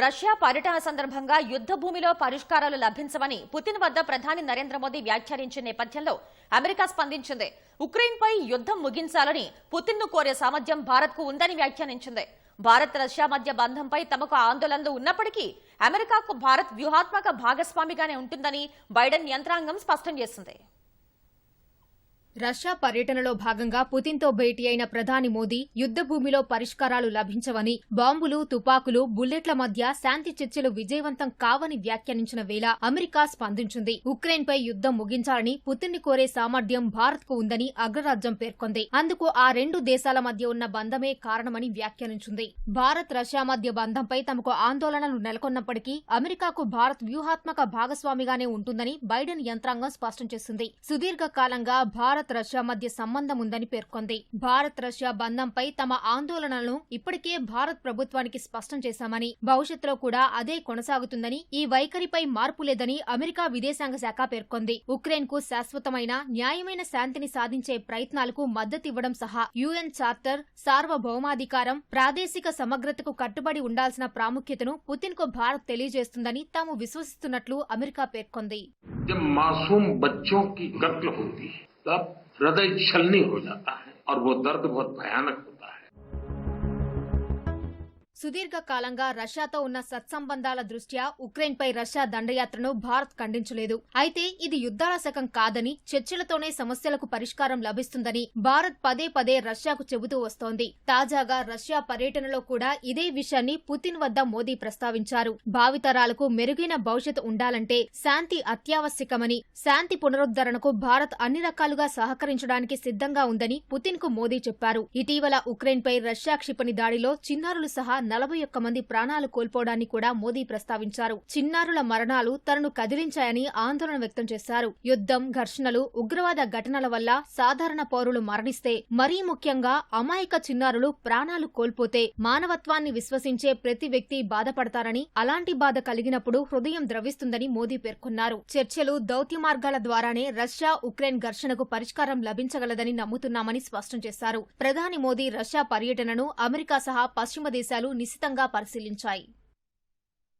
Russia పర్యటన సందర్భంగా యుద్ధ భూమిలో పరిష్కారాలు లభించవని పుతిన్ వద్ద ప్రధాని నరేంద్ర మోదీ వ్యాఖ్యానించిన నేపథ్యంలో అమెరికా స్పందించింది. ఉక్రెయిన్పై యుద్ధం ముగించాలని పుతిన్ను కోరే సామర్థ్యం భారత్కు ఉందని వ్యాఖ్యానించింది. భారత్ రష్యా మధ్య బంధంపై తమకు ఆందోళనలు ఉన్నప్పటికీ అమెరికాకు భారత్ వ్యూహాత్మక భాగస్వామిగానే ఉంటుందని బైడెన్ యంత్రాంగం స్పష్టం చేసింది. రష్యా పర్యటనలో భాగంగా పుతిన్తో భేటీ అయిన ప్రధాని మోదీ యుద్ద భూమిలో పరిష్కారాలు లభించవని బాంబులు తుపాకులు బుల్లెట్ల మధ్య శాంతి చర్చలు విజయవంతం కావని వ్యాఖ్యానించిన వేళ అమెరికా స్పందించింది. ఉక్రెయిన్పై యుద్ధం ముగించాలని పుతిన్ని కోరే సామర్థ్యం భారత్కు ఉందని అగ్రరాజ్యం పేర్కొంది. అందుకు ఆ రెండు దేశాల మధ్య ఉన్న బంధమే కారణమని వ్యాఖ్యానించింది. భారత్ రష్యా మధ్య బంధంపై తమకు ఆందోళనలు నెలకొన్నప్పటికీ అమెరికాకు భారత్ వ్యూహాత్మక భాగస్వామిగానే ఉంటుందని బైడెన్ యంత్రాంగం స్పష్టం చేసింది. సుదీర్ఘకాలంగా భారత్ భారత్ రష్యా మధ్య సంబంధం ఉందని పేర్కొంది. భారత్ రష్యా బంధంపై తమ ఆందోళనలను ఇప్పటికే భారత్ ప్రభుత్వానికి స్పష్టం చేశామని భవిష్యత్తులో కూడా అదే కొనసాగుతుందని ఈ వైఖరిపై మార్పు లేదని అమెరికా విదేశాంగ శాఖ పేర్కొంది. ఉక్రెయిన్కు శాశ్వతమైన న్యాయమైన శాంతిని సాధించే ప్రయత్నాలకు మద్దతివ్వడం సహా యుఎన్ చార్టర్ సార్వభౌమాధికారం ప్రాదేశిక సమగ్రతకు కట్టుబడి ఉండాల్సిన ప్రాముఖ్యతను పుతిన్కు భారత్ తెలియజేస్తుందని తాము విశ్వసిస్తున్నట్లు అమెరికా పేర్కొంది. तब हृदय छलनी हो जाता है और वो दर्द बहुत भयानक होता है। సుదీర్ఘ కాలంగా రష్యాతో ఉన్న సత్సంబంధాల దృష్ట్యా ఉక్రెయిన్పై రష్యా దండయాత్రను భారత్ ఖండించలేదు. అయితే ఇది యుద్ధాల శకం కాదని చర్చలతోనే సమస్యలకు పరిష్కారం లభిస్తుందని భారత్ పదే పదే రష్యాకు చెబుతూ వస్తోంది. తాజాగా రష్యా పర్యటనలో కూడా ఇదే విషయాన్ని పుతిన్ వద్ద మోదీ ప్రస్తావించారు. భావితరాలకు మెరుగైన భవిష్యత్తు ఉండాలంటే శాంతి అత్యావశ్యకమని శాంతి పునరుద్ధరణకు భారత్ అన్ని రకాలుగా సహకరించడానికి సిద్ధంగా ఉందని పుతిన్కు మోదీ చెప్పారు. ఇటీవల ఉక్రెయిన్పై రష్యా క్షిపణి దాడిలో చిన్నారులు సహా నలభై ఒక్క మంది ప్రాణాలు కోల్పోవడాన్ని కూడా మోదీ ప్రస్తావించారు. చిన్నారుల మరణాలు తనను కదిలించాయని ఆందోళన వ్యక్తం చేశారు. యుద్ధం ఘర్షణలు ఉగ్రవాద ఘటనల వల్ల సాధారణ పౌరులు మరణిస్తే మరీ ముఖ్యంగా అమాయక చిన్నారులు ప్రాణాలు కోల్పోతే మానవత్వాన్ని విశ్వసించే ప్రతి వ్యక్తి బాధపడతారని అలాంటి బాధ కలిగినప్పుడు హృదయం ద్రవిస్తుందని మోదీ పేర్కొన్నారు. చర్చలు దౌత్య మార్గాల ద్వారానే రష్యా ఉక్రెయిన్ ఘర్షణకు పరిష్కారం లభించగలదని నమ్ముతున్నామని స్పష్టం చేశారు. ప్రధాని మోదీ రష్యా పర్యటనను అమెరికా సహా పశ్చిమ దేశాలు నిశితంగా పరిశీలించాయి.